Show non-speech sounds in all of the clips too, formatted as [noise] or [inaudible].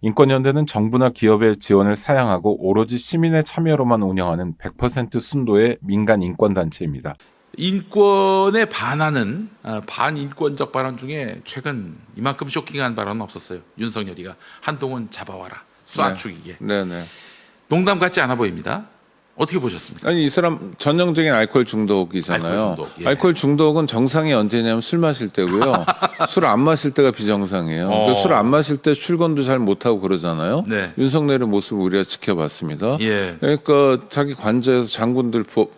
인권연대는 정부나 기업의 지원을 사양하고 오로지 시민의 참여로만 운영하는 100% 순도의 민간 인권단체입니다. 인권에 반하는 아, 반인권적 발언 중에 최근 이만큼 쇼킹한 발언은 없었어요. 윤석열이가 한동훈 잡아와라 쏴 네. 죽이게 네네. 농담 같지 않아 보입니다. 어떻게 보셨습니까? 아니 이 사람 전형적인 알코올 중독이잖아요. 알코올 중독, 예. 알코올 중독은 정상이 언제냐면 술 마실 때고요. [laughs] 술 안 마실 때가 비정상이에요. 어. 술 안 마실 때 출근도 잘 못 하고 그러잖아요. 네. 윤석열의 모습을 우리가 지켜봤습니다. 예. 그러니까 자기 관저에서 장군들 부-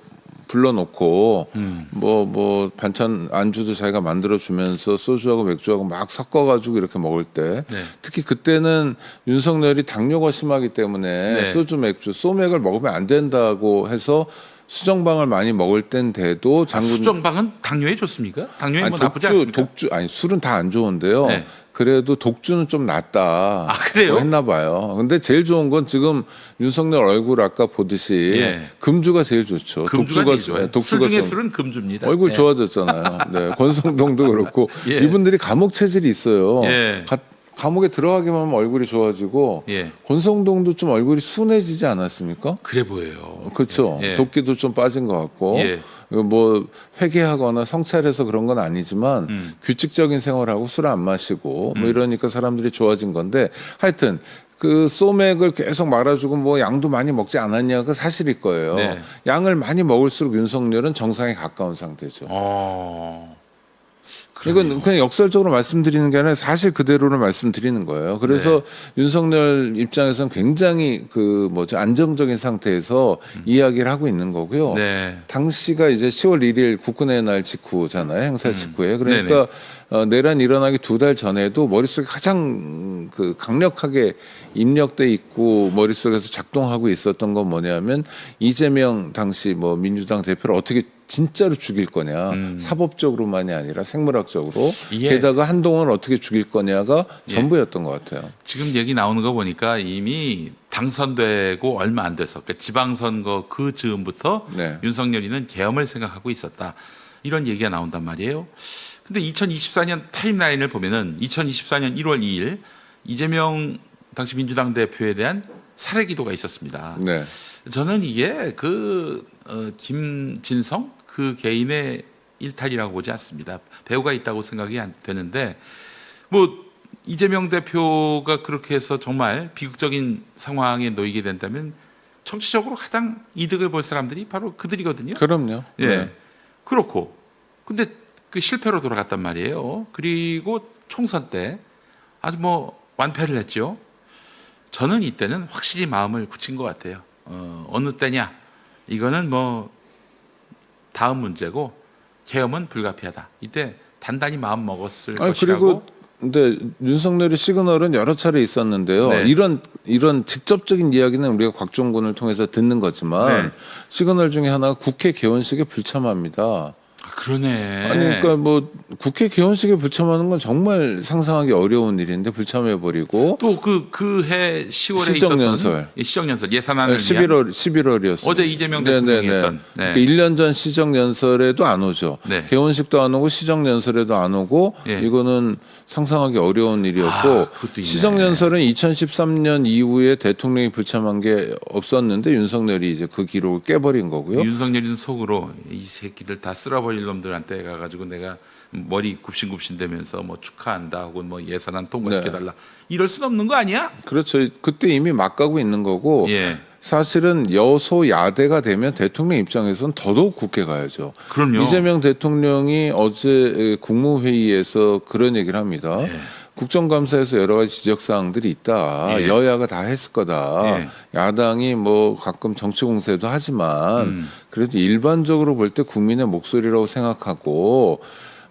불러놓고 음. 뭐뭐 반찬 안주도 자기가 만들어 주면서 소주하고 맥주하고 막 섞어가지고 이렇게 먹을 때 네. 특히 그때는 윤석열이 당뇨가 심하기 때문에 네. 소주 맥주 소맥을 먹으면 안 된다고 해서 수정방을 많이 먹을 땐데도 장군 수정방은 당뇨에 좋습니까? 당뇨에 아니, 뭐 나쁘지 독주 않습니까? 독주 아니 술은 다 안 좋은데요. 네. 그래도 독주는 좀 낫다. 아, 그래요? 뭐 했나 봐요. 근데 제일 좋은 건 지금 윤석열 얼굴 아까 보듯이 예. 금주가 제일 좋죠. 금주가 제일 좋아요. 술 독주가 중에 좀 술은 금주입니다. 얼굴 예. 좋아졌잖아요. 네, [laughs] 권성동도 그렇고 예. 이분들이 감옥 체질이 있어요. 예. 가- 감옥에 들어가기만 하면 얼굴이 좋아지고 예. 권성동도 좀 얼굴이 순해지지 않았습니까? 그래 보여요. 그렇죠. 예. 도끼도 좀 빠진 것 같고 예. 뭐 회개하거나 성찰해서 그런 건 아니지만 음. 규칙적인 생활하고 술 안 마시고 뭐 이러니까 사람들이 좋아진 건데 하여튼 그 소맥을 계속 말아주고 뭐 양도 많이 먹지 않았냐가 사실일 거예요. 네. 양을 많이 먹을수록 윤석열은 정상에 가까운 상태죠. 어. 이건 그냥 역설적으로 말씀드리는 게 아니라 사실 그대로를 말씀드리는 거예요. 그래서 네. 윤석열 입장에서는 굉장히 그 뭐죠 안정적인 상태에서 이야기를 하고 있는 거고요. 음. 네. 당시가 이제 10월 1일 국군의 날 직후잖아요. 행사 직후에. 그러니까 어, 내란 일어나기 두 달 전에도 머릿속에 가장 그 강력하게 입력돼 있고 머릿속에서 작동하고 있었던 건 뭐냐면 이재명 당시 뭐 민주당 대표를 어떻게 진짜로 죽일 거냐 사법적으로만이 아니라 생물학적으로 예. 게다가 한동훈을 어떻게 죽일 거냐가 예. 전부였던 것 같아요. 지금 얘기 나오는 거 보니까 이미 당선되고 얼마 안 돼서 그러니까 지방선거 그 즈음부터 네. 윤석열이는 계엄을 생각하고 있었다. 이런 얘기가 나온단 말이에요. 근데 2024년 타임라인을 보면은 2024년 1월 2일 이재명 당시 민주당 대표에 대한 살해 기도가 있었습니다. 네. 저는 이게 그 어, 김진성 그 개인의 일탈이라고 보지 않습니다. 배우가 있다고 생각이 안 되는데 뭐 이재명 대표가 그렇게 해서 정말 비극적인 상황에 놓이게 된다면 정치적으로 가장 이득을 볼 사람들이 바로 그들이거든요. 그럼요. 예. 네. 그렇고 근데 그 실패로 돌아갔단 말이에요. 그리고 총선 때 아주 뭐 완패를 했죠. 저는 이때는 확실히 마음을 굳힌 것 같아요. 어, 어느 때냐? 이거는 뭐 다음 문제고 계엄은 불가피하다. 이때 단단히 마음 먹었을 아니 것이라고. 그리고 근데 윤석열의 시그널은 여러 차례 있었는데요. 네. 이런 이런 직접적인 이야기는 우리가 곽종군을 통해서 듣는 거지만 네. 시그널 중에 하나가 국회 개원식에 불참합니다. 아, 그러네. 아니 그러니까 뭐 국회 개원식에 불참하는 건 정말 상상하기 어려운 일인데 불참해 버리고 또 그 그 해 10월에 시정연설. 예, 시정연설 예산안을 위한 11월 11월이었어요. 어제 이재명 대통령이 했던, 네. 1년 전 시정 연설에도 안 오죠. 네. 개원식도 안 오고 시정 연설에도 안 오고 예. 이거는 상상하기 어려운 일이었고 아, 그것도 있네. 시정 연설은 2013년 이후에 대통령이 불참한 게 없었는데 윤석열이 이제 그 기록을 깨버린 거고요. 윤석열이는 속으로 이 새끼들 다 쓸어버 릴 놈들한테 가가지고 내가 머리 굽신굽신대면서 뭐 축하한다 혹은 뭐 예산안 통과시켜달라 이럴 순 없는 거 아니야? 그렇죠. 그때 이미 막 가고 있는 거고 예, 사실은 여소야대가 되면 대통령 입장에서는 더더욱 굳게 가야죠. 그럼요. 이재명 대통령이 어제 국무회의에서 그런 얘기를 합니다. 예. 국정감사에서 여러 가지 지적 사항들이 있다. 예. 여야가 다 했을 거다. 예. 야당이 뭐 가끔 정치 공세도 하지만 음. 그래도 일반적으로 볼 때 국민의 목소리라고 생각하고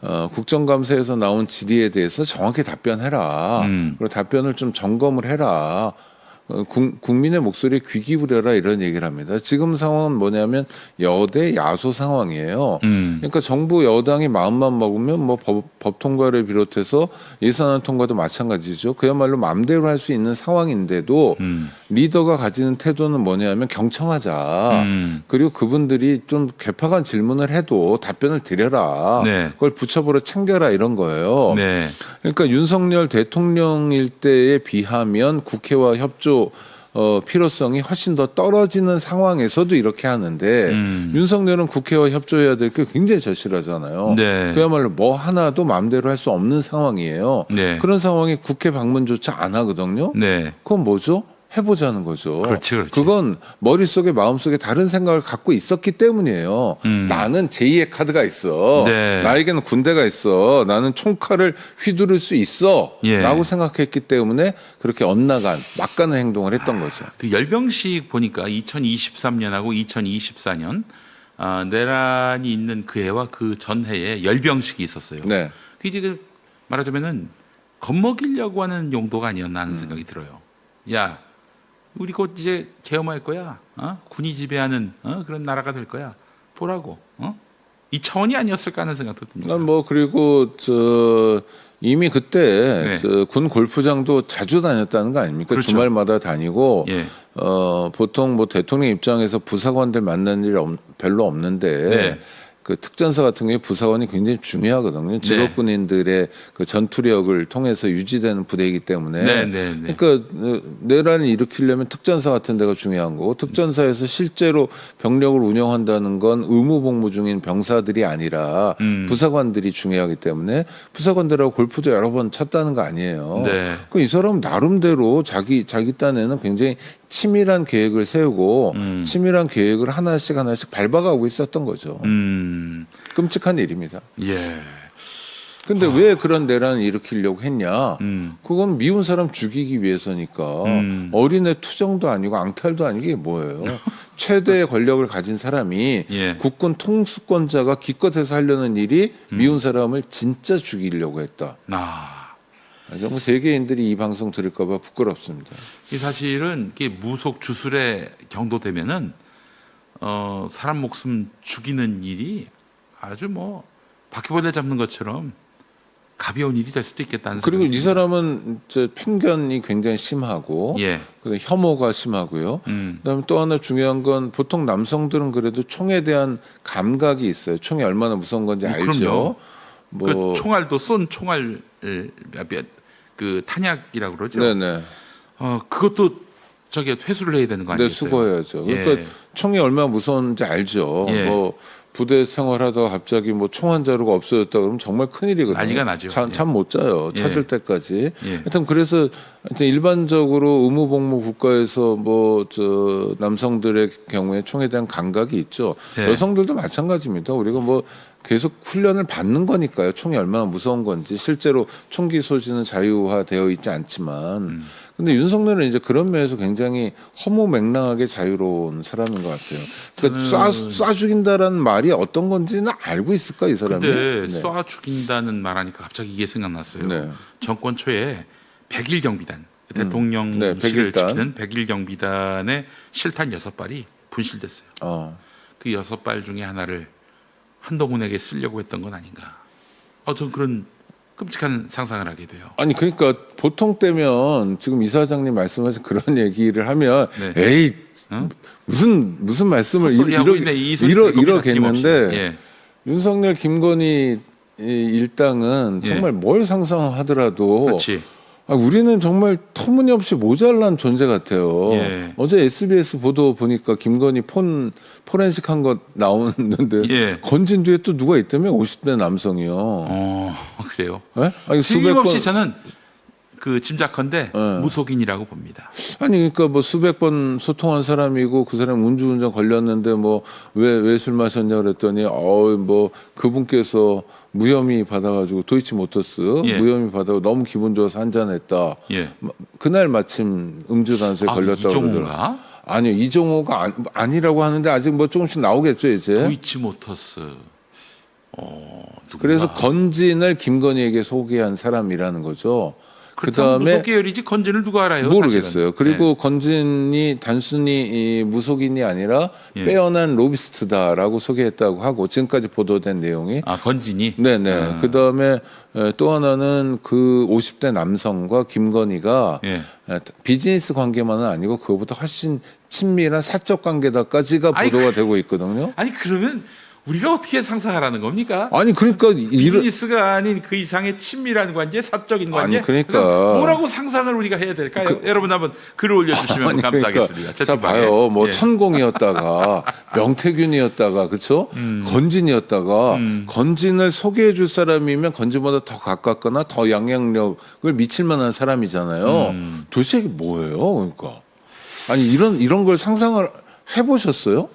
어, 국정감사에서 나온 질의에 대해서 정확히 답변해라. 음. 그리고 답변을 좀 점검을 해라. 어, 국, 국민의 목소리에 귀 기울여라 이런 얘기를 합니다. 지금 상황은 뭐냐면 여대 야소 상황이에요. 음. 그러니까 정부 여당이 마음만 먹으면 뭐 법, 법 통과를 비롯해서 예산안 통과도 마찬가지죠. 그야말로 마음대로 할 수 있는 상황인데도 음. 리더가 가지는 태도는 뭐냐면 경청하자. 음. 그리고 그분들이 좀 개파간 질문을 해도 답변을 드려라. 네. 그걸 부처보러 챙겨라 이런 거예요. 네. 그러니까 윤석열 대통령일 때에 비하면 국회와 협조 어, 필요성이 훨씬 더 떨어지는 상황에서도 이렇게 하는데 음. 윤석열은 국회와 협조해야 될 게 굉장히 절실하잖아요. 네. 그야말로 뭐 하나도 마음대로 할 수 없는 상황이에요. 네. 그런 상황에 국회 방문조차 안 하거든요. 네. 그건 뭐죠? 해보자는 거죠. 그렇지, 그렇지. 그건 머릿속에 마음속에 다른 생각을 갖고 있었기 때문이에요. 음. 나는 제2의 카드가 있어. 네. 나에게는 군대가 있어. 나는 총칼을 휘두를 수 있어. 예. 라고 생각했기 때문에 그렇게 엇나간 막가는 행동을 했던 거죠. 그 열병식 보니까 2023년하고 2024년 아, 내란이 있는 그 해와 그 전해에 열병식이 있었어요. 네. 그 이제 그 말하자면은 겁먹이려고 하는 용도가 아니었나 음. 하는 생각이 들어요. 야, 우리 곧 이제 계엄할 거야. 어? 군이 지배하는 어? 그런 나라가 될 거야. 보라고. 어? 이 차원이 아니었을까 하는 생각도 듭니다. 난뭐 그리고 저 이미 그때 네. 저군 골프장도 자주 다녔다는 거 아닙니까? 그렇죠. 주말마다 다니고 예. 어 보통 뭐 대통령 입장에서 부사관들 만난 일 없- 별로 없는데 네. 그 특전사 같은 경우에 부사관이 굉장히 중요하거든요. 직업 군인들의 그 전투력을 통해서 유지되는 부대이기 때문에 네, 네, 네. 그러니까 어, 내란을 일으키려면 특전사 같은 데가 중요한 거고 특전사에서 실제로 병력을 운영한다는 건 의무 복무 중인 병사들이 아니라 음. 부사관들이 중요하기 때문에 부사관들하고 골프도 여러 번 쳤다는 거 아니에요. 네. 그이 사람 나름대로 자기 자기 딴에는 굉장히 치밀한 계획을 세우고 음. 치밀한 계획을 하나씩 하나씩 밟아가고 있었던 거죠. 음. 끔찍한 일입니다. 예. 근데 왜 그런 내란을 일으키려고 했냐? 음. 그건 미운 사람 죽이기 위해서니까 음. 어린애 투정도 아니고 앙탈도 아니고 이게 뭐예요? [laughs] 최대의 권력을 가진 사람이 예. 국군 통수권자가 기껏해서 하려는 일이 음. 미운 사람을 진짜 죽이려고 했다. 아. 정말 세계인들이 이 방송 들을까봐 부끄럽습니다. 이 사실은 이게 무속 주술에 경도 되면은 어, 사람 목숨 죽이는 일이 아주 뭐 바퀴벌레 잡는 것처럼 가벼운 일이 될 수도 있겠다는 그리고 생각이 이 사람은 저 편견이 굉장히 심하고 예. 그다음에 혐오가 심하고요. 음. 그다음에 또 하나 중요한 건 보통 남성들은 그래도 총에 대한 감각이 있어요. 총이 얼마나 무서운 건지 음, 알죠. 그럼요. 뭐그 총알도 쏜 총알 그 탄약이라고 그러죠. 네네. 어, 그것도 저기 회수를 해야 되는 거 네, 아니겠어요? 수거해야죠. 예. 그러니까 총이 얼마나 무서운지 알죠. 예. 뭐 부대 생활하다가 갑자기 뭐 총 한 자루가 없어졌다 그러면 정말 큰일이거든요. 난리가 나죠. 예. 잠못 자요. 예. 찾을 때까지. 예. 하여튼 그래서 하여튼 일반적으로 의무복무 국가에서 뭐 저 남성들의 경우에 총에 대한 감각이 있죠. 예. 여성들도 마찬가지입니다. 우리가 뭐 계속 훈련을 받는 거니까요. 총이 얼마나 무서운 건지 실제로 총기 소지는 자유화되어 있지 않지만 음. 근데 윤석열은 이제 그런 면에서 굉장히 허무맹랑하게 자유로운 사람인 것 같아요. 그러니까 쏴, 쏴 죽인다라는 말이 어떤 건지는 알고 있을까 이 사람이? 근데 네. 쏴 죽인다는 말하니까 갑자기 이게 생각났어요. 네. 정권 초에 백일 경비단 대통령실을 네, 백일단. 지키는 백일 경비단의 실탄 여섯 발이 분실됐어요. 어. 그 여섯 발 중에 하나를 한동훈에게 쓰려고 했던 건 아닌가. 어, 전 그런 끔찍한 상상을 하게 돼요. 아니 그러니까 보통 때면 지금 이사장님 말씀하신 그런 [laughs] 얘기를 하면 네. 에이 어? 무슨 무슨 말씀을 이러. 이 이러 이러겠는데. 예. 윤석열 김건희 이 일당은 예. 정말 뭘 상상하더라도 그렇지. 아, 우리는 정말 터무니없이 모자란 존재 같아요. 예. 어제 SBS 보도 보니까 김건희 폰 포렌식 한거 나오는데 [laughs] 예. 건진 뒤에 또 누가 있다며 50대 남성이요. 어, 그래요. 예? 아니 수백 번 저는 그 짐작컨대 예. 무속인이라고 봅니다. 아니 그러니까 뭐 수백 번 소통한 사람이고 그 사람 음주운전 걸렸는데 뭐 왜 왜 술 마셨냐 그랬더니 어뭐 그분께서 무혐의 받아가지고 도이치모터스 예. 무혐의 받아고 너무 기분 좋아서 한잔 했다. 예. 그날 마침 음주 단속에 아, 걸렸다고. 이종호가 아니요 이종호가 아니, 아니라고 하는데 아직 뭐 조금씩 나오겠죠 이제. 도이치 모터스. 어. 그래서 건진을 김건희에게 소개한 사람이라는 거죠. 그다음에 무속 계열이지 건진을 누가 알아요? 모르겠어요. 사실은. 그리고 건진이 단순히 이 무속인이 아니라 예. 빼어난 로비스트다라고 소개했다고 하고 지금까지 보도된 내용이 네. 아 건진이. 네네. 아. 그 다음에 또 하나는 그 50대 남성과 김건희가 예. 에, 비즈니스 관계만은 아니고 그거보다 훨씬 친밀한 사적 관계다까지가 보도가 되고 있거든요. 아니 그러면 우리가 어떻게 상상하라는 겁니까? 아니 그러니까 이런 비즈니스가 아닌 그 이상의 친밀한 관계, 사적인 관계. 아니, 그러니까. 뭐라고 상상을 우리가 해야 될까요? 여러분 한번 글을 올려주시면 아니, 감사하겠습니다. 그러니까 자. 봐요. 뭐 예. 천공이었다가 [laughs] 명태균이었다가 그쵸? 음. 건진이었다가 음. 건진을 소개해 줄 사람이면 건진보다 더 가깝거나 더 영향력을 미칠 만한 사람이잖아요. 음. 도대체 이게 뭐예요? 그러니까 아니 이런 이런 걸 상상을 해보셨어요?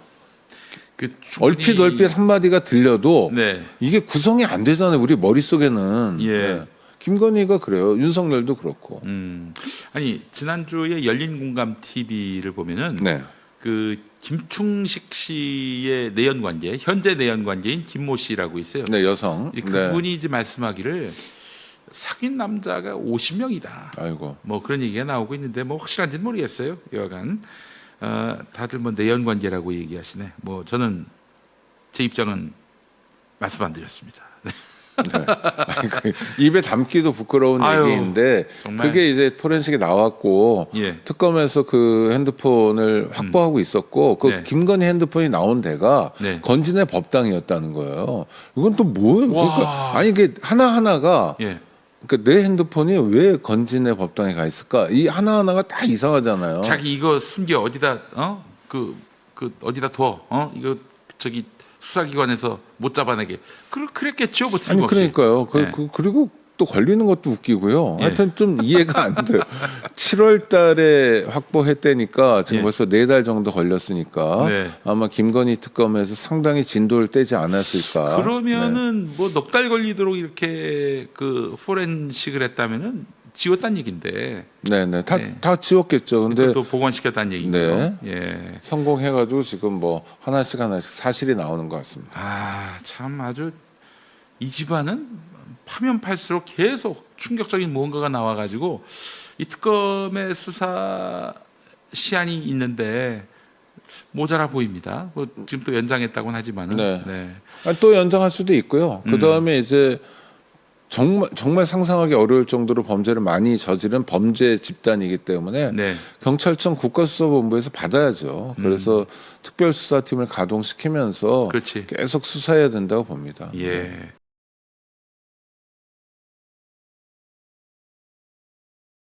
그 얼핏 얼핏 한 마디가 들려도 네. 이게 구성이 안 되잖아요. 우리 머릿속에는. 예. 네. 김건희가 그래요. 윤석열도 그렇고. 음. 아니 지난주에 열린 공감 TV를 보면은 네. 그 김충식 씨의 내연 관계, 현재 내연 관계인 김모 씨라고 있어요. 네, 여성. 이 네. 그분이 이제 말씀하기를 사귄 남자가 50명이다. 아이고. 뭐 그런 얘기가 나오고 있는데 뭐 확실한지는 모르겠어요. 여하간 어, 다들 뭐 내연 관계라고 얘기하시네. 뭐 저는 제 입장은 말씀 안 드렸습니다. [laughs] 네. 네. 그 입에 담기도 부끄러운 아유, 얘기인데 정말. 그게 이제 포렌식에 나왔고 예. 특검에서 그 핸드폰을 확보하고 있었고 그 네. 김건희 핸드폰이 나온 데가 네. 건진의 법당이었다는 거예요. 이건 또 뭐예요? 와. 그러니까 아니 이게 하나 하나가 예. 그러니까 내 핸드폰이 왜 건진의 법당에 가 있을까? 이 하나 하나가 다 이상하잖아요. 자기 이거 숨겨 어디다 어? 그, 그 어디다 둬? 어? 이거 저기 수사기관에서 못 잡아내게. 그 그랬겠죠. 뭐 아니. 그러니까요. 그, 네. 그, 그리고 또 걸리는 것도 웃기고요. 예. 하여튼 좀 이해가 안 돼요. [laughs] 7월 달에 확보했다니까 지금 예. 벌써 네 달 정도 걸렸으니까 네. 아마 김건희 특검에서 상당히 진도를 떼지 않았을까. 그러면은 뭐넉 달 걸리도록 이렇게 그 포렌식을 했다면은 지웠단 얘긴데. 네, 네. 다, 네. 다 지웠겠죠. 근데 또 복원시켰다는 얘기죠. 예. 성공해가지고 지금 뭐 하나씩 하나씩 사실이 나오는 것 같습니다. 아, 참 아주 이 집안은 파면 팔수록 계속 충격적인 무언가가 나와가지고 이 특검의 수사 시한이 있는데 모자라 보입니다. 뭐 지금 또 연장했다고는 하지만은 네. 네. 아, 또 연장할 수도 있고요. 음. 그 다음에 이제 정말 정말 상상하기 어려울 정도로 범죄를 많이 저지른 범죄 집단이기 때문에 네. 경찰청 국가수사본부에서 받아야죠. 그래서 특별수사팀을 가동시키면서 그렇지. 계속 수사해야 된다고 봅니다. 예.